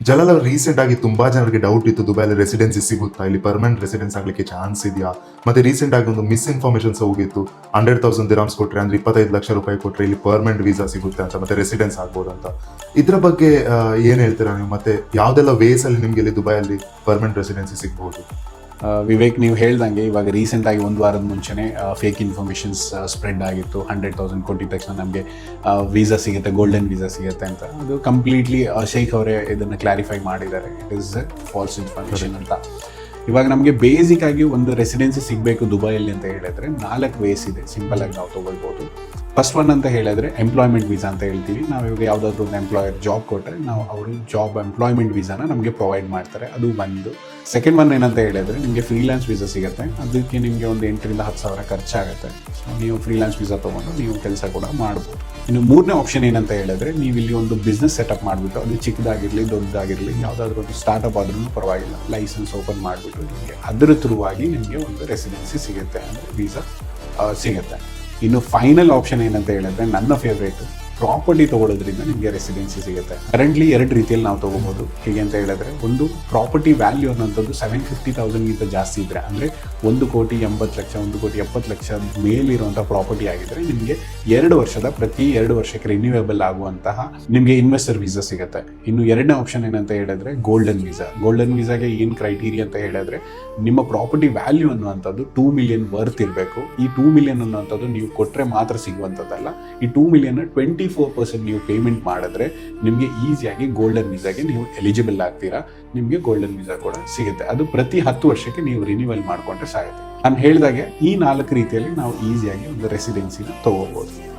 ಜಲಾಲ್ ಅವ್ರು ರೀಸೆಂಟ್ ಆಗಿ ತುಂಬಾ ಜನರಿಗೆ ಡೌಟ್ ಇತ್ತು. ದುಬೈಲಿ ರೆಸಿಡೆನ್ಸಿ ಸಿಗುತ್ತಾ? ಇಲ್ಲಿ ಪರ್ಮನೆಂಟ್ ರೆಸಿಡೆನ್ಸ್ ಆಗ್ಲಿಕ್ಕೆ ಚಾನ್ಸ್ ಇದೆಯಾ? ಮತ್ತೆ ರೀಸೆಂಟ್ ಆಗಿ ಒಂದು ಮಿಸ್ ಇನ್ಫಾರ್ಮೇಶನ್ಸ್ ಹೋಗಿತ್ತು. ಹಂಡ್ರೆಡ್ ತೌಸಂಡ್ ದಿರಾಮ್ಸ್ ಕೊಟ್ರೆ ಅಂದ್ರೆ ಇಪ್ಪತ್ತೈದು ಲಕ್ಷ ರೂಪಾಯಿ ಕೊಟ್ರೆ ಇಲ್ಲಿ ಪರ್ಮನೆಂಟ್ ವೀಸಾ ಸಿಗುತ್ತೆ ಅಂತ, ಮತ್ತೆ ರೆಸಿಡೆನ್ಸ್ ಆಗ್ಬೋದು ಅಂತ. ಇದ್ರ ಬಗ್ಗೆ ಏನು ಹೇಳ್ತೀರಾ ನೀವು? ಮತ್ತೆ ಯಾವ್ದೆಲ್ಲ ವೇಸ್ ಅಲ್ಲಿ ನಿಮ್ಗೆ ಇಲ್ಲಿ ದುಬೈಯಲ್ಲಿ ಪರ್ಮನೆಂಟ್ ರೆಸಿಡೆನ್ಸಿ ಸಿಗ್ಬಹುದು ವಿವೇಕ್, ನೀವು ಹೇಳ್ದಂಗೆ ಇವಾಗ ರೀಸೆಂಟ್ ಆಗಿ ಒಂದು ವಾರದ ಮುಂಚೆನೆ ಫೇಕ್ ಇನ್ಫಾರ್ಮೇಶನ್ಸ್ ಸ್ಪ್ರೆಡ್ ಆಗಿತ್ತು. ಹಂಡ್ರೆಡ್ ತೌಸಂಡ್ ಕೊಟ್ಟಿದ ತಕ್ಷಣ ನಮಗೆ ವೀಸಾ ಸಿಗುತ್ತೆ ಗೋಲ್ಡನ್ ವೀಸಾ ಸಿಗುತ್ತೆ ಅಂತ. ಅದು ಕಂಪ್ಲೀಟ್ಲಿ ಶೇಖ್ ಅವರೇ ಇದನ್ನು ಕ್ಲಾರಿಫೈ ಮಾಡಿದ್ದಾರೆ. ಇಟ್ ಇಸ್ ಫಾಲ್ಸ್ ಇನ್ಫಾರ್ಮೇಷನ್ ಅಂತ. ಇವಾಗ ನಮಗೆ ಬೇಸಿಕ್ ಆಗಿ ಒಂದು ರೆಸಿಡೆನ್ಸಿ ಸಿಗಬೇಕು ದುಬೈಯಲ್ಲಿ ಅಂತ ಹೇಳಿದ್ರೆ ನಾಲ್ಕು ವೇಸ್ ಇದೆ. ಸಿಂಪಲ್ ಆಗಿ ನಾವು ತಗೊಳ್ಬೋದು. ಫಸ್ಟ್ ಒನ್ ಅಂತ ಹೇಳಿದ್ರೆ ಎಂಪ್ಲಾಯ್ಮೆಂಟ್ ವೀಸಾ ಅಂತ ಹೇಳ್ತೀವಿ. ನಾವು ಇವಾಗ ಯಾವುದಾದ್ರೂ ಒಂದು ಎಂಪ್ಲಾಯರ್ ಜಾಬ್ ಕೊಟ್ಟರೆ ನಾವು ಅವರು ಜಾಬ್ ಎಂಪ್ಲಾಯ್ಮೆಂಟ್ ವೀಸಾನ ನಮಗೆ ಪ್ರೊವೈಡ್ ಮಾಡ್ತಾರೆ. ಅದು ಒಂದು ಸೆಕೆಂಡ್ ಒನ್ ಏನಂತ ಹೇಳಿದ್ರೆ ನಿಮಗೆ ಫ್ರೀಲ್ಯಾನ್ಸ್ ವೀಸಾ ಸಿಗುತ್ತೆ. ಅದಕ್ಕೆ ನಿಮಗೆ ಒಂದು ಎಂಟರಿಂದ ಹತ್ತು ಸಾವಿರ ಖರ್ಚಾಗುತ್ತೆ. ಸೊ ನೀವು ಫ್ರೀಲ್ಯಾನ್ಸ್ ವೀಸಾ ತೊಗೊಂಡು ನೀವು ಕೆಲಸ ಕೂಡ ಮಾಡ್ಬೋದು. ಇನ್ನು ಮೂರನೇ ಆಪ್ಷನ್ ಏನಂತ ಹೇಳಿದ್ರೆ ನೀವು ಇಲ್ಲಿ ಒಂದು ಬಿಸ್ನೆಸ್ ಸೆಟಪ್ ಮಾಡಿಬಿಟ್ಟು, ಅದು ಚಿಕ್ಕದಾಗಿರಲಿ, ದೊಡ್ಡದಾಗಿರಲಿ, ಯಾವುದಾದ್ರೂ ಒಂದು ಸ್ಟಾರ್ಟಪ್ ಆದ್ರೂ ಪರವಾಗಿಲ್ಲ. ಲೈಸೆನ್ಸ್ ಓಪನ್ ಮಾಡಿಬಿಟ್ಟು ನಿಮಗೆ ಅದರ ಥ್ರೂವಾಗಿ ನಿಮಗೆ ಒಂದು ರೆಸಿಡೆನ್ಸಿ ಸಿಗುತ್ತೆ. ಅಂದರೆ ವೀಸಾ ಸಿಗುತ್ತೆ. ಇನ್ನು ಫೈನಲ್ ಆಪ್ಷನ್ ಏನಂತ ಹೇಳಿದ್ರೆ ನನ್ನ ಫೇವ್ರೇಟ್ ಪ್ರಾಪರ್ಟಿ ತಗೊಳ್ಳೋದ್ರಿಂದ ನಿಮಗೆ ರೆಸಿಡೆನ್ಸಿ ಸಿಗುತ್ತೆ. ಕರೆಂಟ್ಲಿ ಎರಡು ರೀತಿಯಲ್ಲಿ ನಾವು ತಗೋಬಹುದು ಹೇಗೆ ಅಂತ ಹೇಳಿದ್ರೆ, ಒಂದು ಪ್ರಾಪರ್ಟಿ ವ್ಯಾಲ್ಯೂ ಅನ್ನೋಂಥದ್ದು ಸೆವೆನ್ ಫಿಫ್ಟಿ ತೌಸಂಡ್ಗಿಂತ ಜಾಸ್ತಿ ಇದ್ರೆ, ಅಂದರೆ ಒಂದು ಕೋಟಿ ಎಂಬತ್ತು ಲಕ್ಷ, ಒಂದು ಕೋಟಿ ಎಪ್ಪತ್ತು ಲಕ್ಷ ಮೇಲಿರುವಂಥ ಪ್ರಾಪರ್ಟಿ ಆಗಿದ್ರೆ ನಿಮಗೆ ಎರಡು ವರ್ಷದ, ಪ್ರತಿ ಎರಡು ವರ್ಷಕ್ಕೆ ರಿನ್ಯೂವೇಬಲ್ ಆಗುವಂತಹ ನಿಮಗೆ ಇನ್ವೆಸ್ಟರ್ ವೀಸಾ ಸಿಗುತ್ತೆ. ಇನ್ನು ಎರಡನೇ ಆಪ್ಷನ್ ಏನಂತ ಹೇಳಿದ್ರೆ ಗೋಲ್ಡನ್ ವೀಸಾ ಗೋಲ್ಡನ್ ವೀಸಾಗೆ ಏನು ಕ್ರೈಟೀರಿಯಾ ಅಂತ ಹೇಳಿದ್ರೆ, ನಿಮ್ಮ ಪ್ರಾಪರ್ಟಿ ವ್ಯಾಲ್ಯೂ ಅನ್ನುವಂಥದ್ದು ಟೂ ಮಿಲಿಯನ್ ವರ್ತ್ ಇರಬೇಕು. ಈ ಟೂ ಮಿಲಿಯನ್ ಅನ್ನುವಂಥದ್ದು ನೀವು ಕೊಟ್ಟರೆ ಮಾತ್ರ ಸಿಗುವಂಥದ್ದಲ್ಲ. ಈ two million twenty four percent ನೀವು ಪೇಮೆಂಟ್ ಮಾಡಿದ್ರೆ ನಿಮಗೆ ಈಸಿಯಾಗಿ ಗೋಲ್ಡನ್ ವೀಸಾಗೆ ನೀವು ಎಲಿಜಿಬಲ್ ಆಗ್ತೀರಾ, ನಿಮಗೆ ಗೋಲ್ಡನ್ ವೀಸಾ ಕೂಡ ಸಿಗುತ್ತೆ. ಅದು ಪ್ರತಿ ಹತ್ತು ವರ್ಷಕ್ಕೆ ನೀವು ರಿನ್ಯೂವಲ್ ಮಾಡಿಕೊಂಡ್ರೆ ಸಾಗುತ್ತೆ. ನಾನು ಹೇಳಿದಾಗೆ ಈ ನಾಲ್ಕು ರೀತಿಯಲ್ಲಿ ನಾವು ಈಸಿಯಾಗಿ ಒಂದು ರೆಸಿಡೆನ್ಸಿನ ತಗೋಬಹುದು